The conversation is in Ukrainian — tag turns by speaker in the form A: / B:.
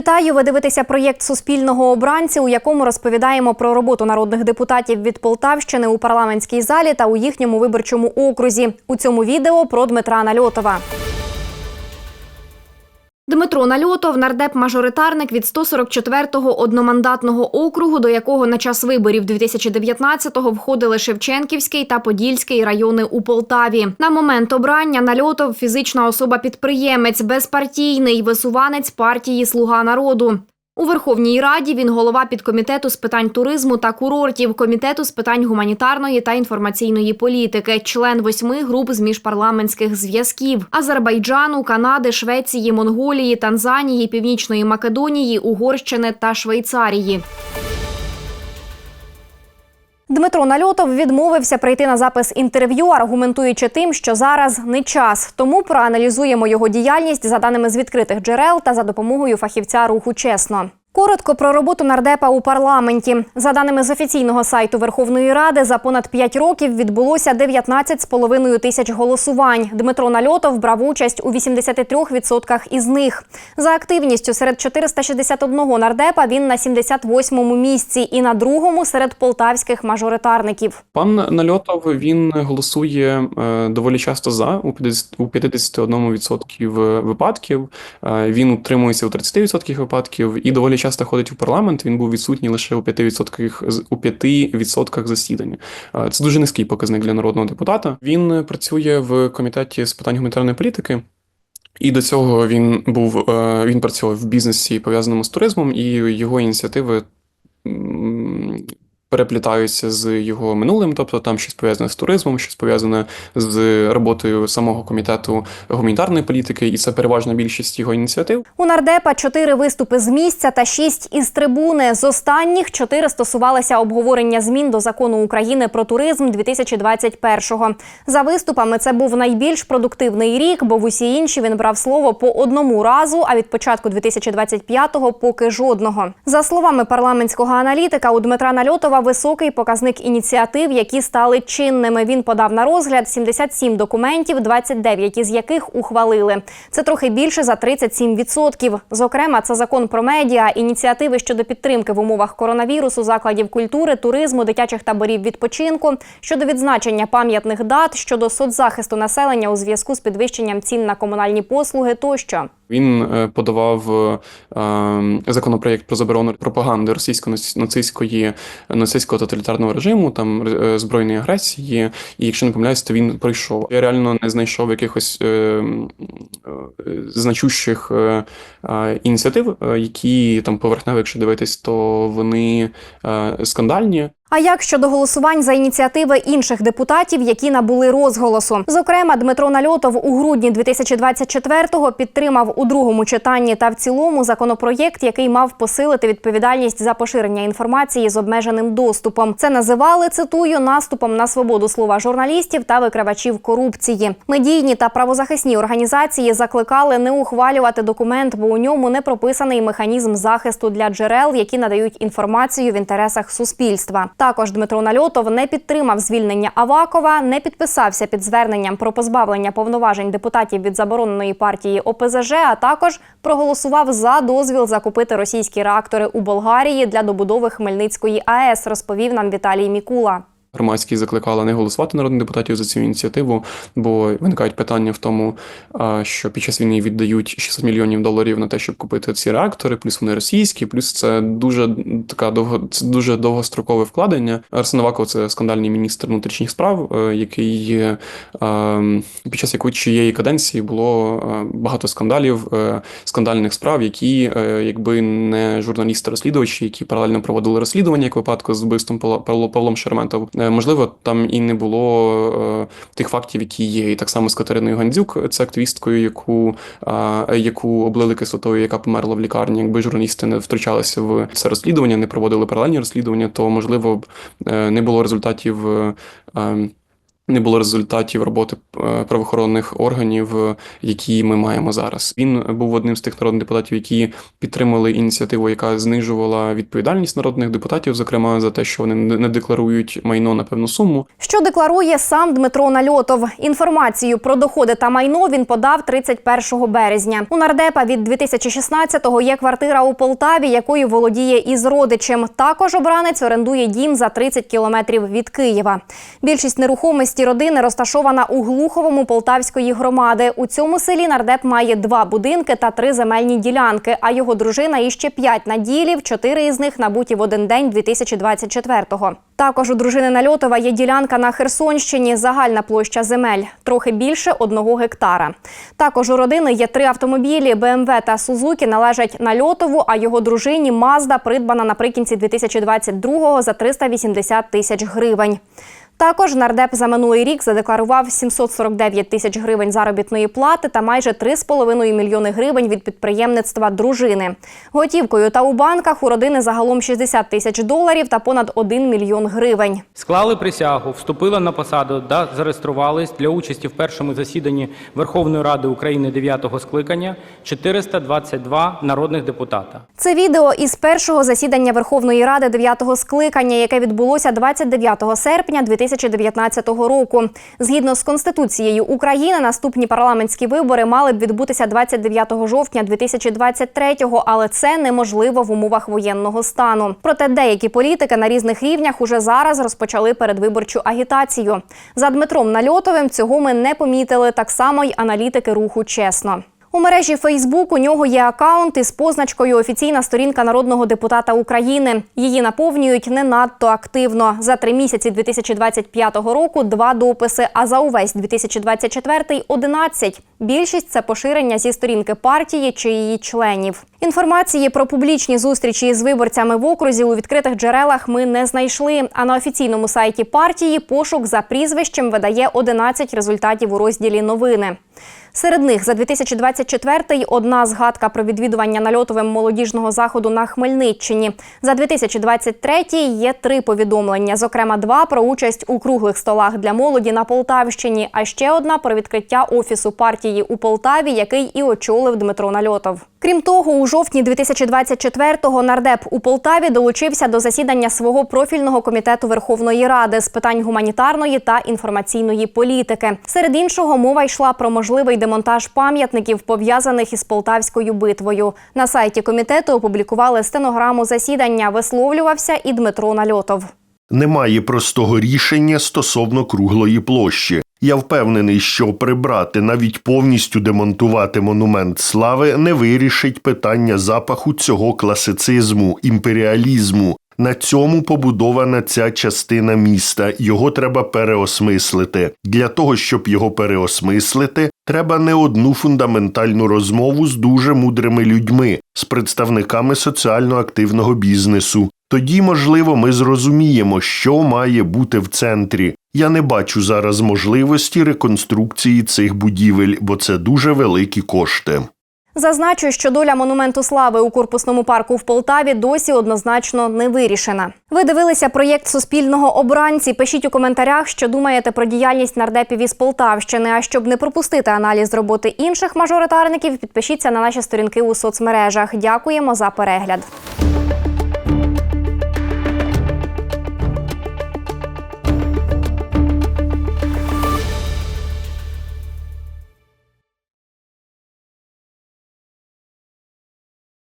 A: Вітаю! Ви дивитеся проєкт Суспільного обранці, у якому розповідаємо про роботу народних депутатів від Полтавщини у парламентській залі та у їхньому виборчому окрузі. У цьому відео про Дмитра Нальотова. Дмитро Нальотов – нардеп-мажоритарник від 144-го одномандатного округу, до якого на час виборів 2019-го входили Шевченківський та Подільський райони у Полтаві. На момент обрання Нальотов – фізична особа-підприємець, безпартійний, висуванець партії «Слуга народу». У Верховній Раді він голова підкомітету з питань туризму та курортів, комітету з питань гуманітарної та інформаційної політики, член восьми груп з міжпарламентських зв'язків Азербайджану, Канади, Швеції, Монголії, Танзанії, Північної Македонії, Угорщини та Швейцарії. Дмитро Нальотов відмовився прийти на запис інтерв'ю, аргументуючи тим, що зараз не час. Тому проаналізуємо його діяльність за даними з відкритих джерел та за допомогою фахівця руху чесно. Коротко про роботу нардепа у парламенті. За даними з офіційного сайту Верховної Ради, за понад 5 років відбулося 19,5 тисяч голосувань. Дмитро Нальотов брав участь у 83% із них. За активністю серед 461 нардепа він на 78-му місці і на другому серед полтавських мажоритарників.
B: Пан Нальотов він голосує е, доволі часто за у 50 у 51% випадків. Е, він утримується у 30% випадків і доволі часто ходить у парламент. Він був відсутній лише у 5% у 5% засідань. Е, Це дуже низький показник для народного депутата. Він працює в комітеті з питань гуманітарної політики. І до цього він був е, він працював в бізнесі пов'язаному з туризмом, і його ініціативи переплітаються з його минулим, тобто там щось пов'язане з туризмом, щось пов'язане з роботою самого комітету гуманітарної політики, і це переважна більшість його ініціатив.
A: У нардепа чотири виступи з місця та шість із трибуни. З останніх чотири стосувалися обговорення змін до закону України про туризм 2021-го. За виступами це був найбільш продуктивний рік, бо в усі інші він брав слово по одному разу. А від початку 2025-го поки жодного. За словами парламентського аналітика, у Дмитра Нальотова високий показник ініціатив, які стали чинними. Він подав на розгляд 77 документів, 29 із яких ухвалили. Це трохи більше за 37%. Зокрема, це закон про медіа, ініціативи щодо підтримки в умовах коронавірусу, закладів культури, туризму, дитячих таборів відпочинку, щодо відзначення пам'ятних дат, щодо соцзахисту населення у зв'язку з підвищенням цін на комунальні послуги тощо.
B: Він е, подавав е, законопроєкт про заборону пропаганди російсько-нацистської нацистського тоталітарного режиму, там е, збройної агресії. І якщо не помиляюсь, то він пройшов. Я реально не знайшов якихось е, е, значущих е, е, ініціатив, е, які там поверхнево, якщо дивитись, то вони е, скандальні.
A: А як щодо голосувань за ініціативи інших депутатів, які набули розголосу? Зокрема, Дмитро Нальотов у грудні 2024-го підтримав у другому читанні та в цілому законопроєкт, який мав посилити відповідальність за поширення інформації з обмеженим доступом. Це називали цитую наступом на свободу слова журналістів та викривачів корупції. Медійні та правозахисні організації закликали не ухвалювати документ, бо у ньому не прописаний механізм захисту для джерел, які надають інформацію в інтересах суспільства. Також Дмитро Нальотов не підтримав звільнення Авакова, не підписався під зверненням про позбавлення повноважень депутатів від забороненої партії ОПЗЖ, а також проголосував за дозвіл закупити російські реактори у Болгарії для добудови Хмельницької АЕС, розповів нам Віталій Мікула.
B: Громадськість закликала не голосувати народних депутатів за цю ініціативу, бо виникають питання в тому, що під час війни віддають 600 мільйонів доларів на те, щоб купити ці реактори, плюс вони російські, плюс це дуже така довго це дуже довгострокове вкладення. Арсен Аваков – це скандальний міністр внутрішніх справ, е, який е, під час якої чиєї каденції було е, багато скандалів, скандальних справ, які, якби не журналісти-розслідувачі, які паралельно проводили розслідування, як випадку з вбивством Павло- Павлом Шереметов, е, можливо, там і не було е, тих фактів, які є. І так само з Катериною Гандзюк, це активісткою, яку, е, яку облили кислотою, яка померла в лікарні. Якби журналісти не втручалися в це розслідування, не проводили паралельні розслідування, то можливо е, не було результатів. Не було результатів роботи е, правоохоронних органів, які ми маємо зараз. Він був одним з тих народних депутатів, які підтримали ініціативу, яка знижувала відповідальність народних депутатів, зокрема за те, що вони не декларують майно на певну суму.
A: Що декларує сам Дмитро Нальотов? Інформацію про доходи та майно він подав 31 березня. У нардепа від 2016-го є квартира у Полтаві, якою володіє із родичем. Також обранець орендує дім за 30 кілометрів від Києва. Більшість нерухомості родини розташована у Глуховому Полтавської громади. У цьому селі нардеп має два будинки та три земельні ділянки. А його дружина іще п'ять наділів. Чотири із них набуті в один день 2024-го. Також у дружини Нальотова є ділянка на Херсонщині. Загальна площа земель трохи більше одного гектара. Також у родини є три автомобілі. БМВ та Сузуки належать Нальотову, а його дружині Мазда придбана наприкінці 2022-го за 380 тисяч гривень. Також нардеп за минулий рік задекларував 749 тисяч гривень заробітної плати та майже 3,5 мільйони гривень від підприємництва дружини. Готівкою та у банках у родини загалом 60 тисяч доларів та понад 1 мільйон гривень.
C: Склали присягу, вступили на посаду та зареєструвались для участі в першому засіданні Верховної Ради України 9-го скликання 422 народних депутата.
A: Це відео із першого засідання Верховної Ради 9-го скликання, яке відбулося 29 серпня 2019 року. Згідно з Конституцією України, наступні парламентські вибори мали б відбутися 29 жовтня 2023-го, але це неможливо в умовах воєнного стану. Проте деякі політики на різних рівнях уже зараз розпочали передвиборчу агітацію. За Дмитром Нальотовим цього ми не помітили, так само й аналітики руху чесно. У мережі Фейсбук у нього є акаунт із позначкою Офіційна сторінка народного депутата України. Її наповнюють не надто активно. За три місяці 2025 року два дописи, а за увесь 2024 – 11. Більшість це поширення зі сторінки партії чи її членів. Інформації про публічні зустрічі з виборцями в окрузі у відкритих джерелах ми не знайшли. А на офіційному сайті партії пошук за прізвищем видає 11 результатів у розділі новини. Серед них за 2024-й одна згадка про відвідування нальотовим молодіжного заходу на Хмельниччині. За 2023-й є три повідомлення, зокрема два про участь у круглих столах для молоді на Полтавщині, а ще одна про відкриття офісу партії у Полтаві, який і очолив Дмитро Нальотов. Крім того, у жовтні 2024-го нардеп у Полтаві долучився до засідання свого профільного комітету Верховної Ради з питань гуманітарної та інформаційної політики. Серед іншого, мова йшла про можливий демонтаж пам'ятників, пов'язаних із Полтавською битвою. На сайті комітету опублікували стенограму засідання. Висловлювався і Дмитро Нальотов.
D: Немає простого рішення стосовно круглої площі. Я впевнений, що прибрати, навіть повністю демонтувати монумент слави не вирішить питання запаху цього класицизму, імперіалізму. На цьому побудована ця частина міста. Його треба переосмислити. Для того, щоб його переосмислити, треба не одну фундаментальну розмову з дуже мудрими людьми, з представниками соціально активного бізнесу. Тоді, можливо, ми зрозуміємо, що має бути в центрі. Я не бачу зараз можливості реконструкції цих будівель, бо це дуже великі кошти.
A: Зазначу, що доля монументу слави у корпусному парку в Полтаві досі однозначно не вирішена. Ви дивилися проєкт Суспільного обранці. Пишіть у коментарях, що думаєте про діяльність нардепів із Полтавщини. А щоб не пропустити аналіз роботи інших мажоритарників, підпишіться на наші сторінки у соцмережах. Дякуємо за перегляд.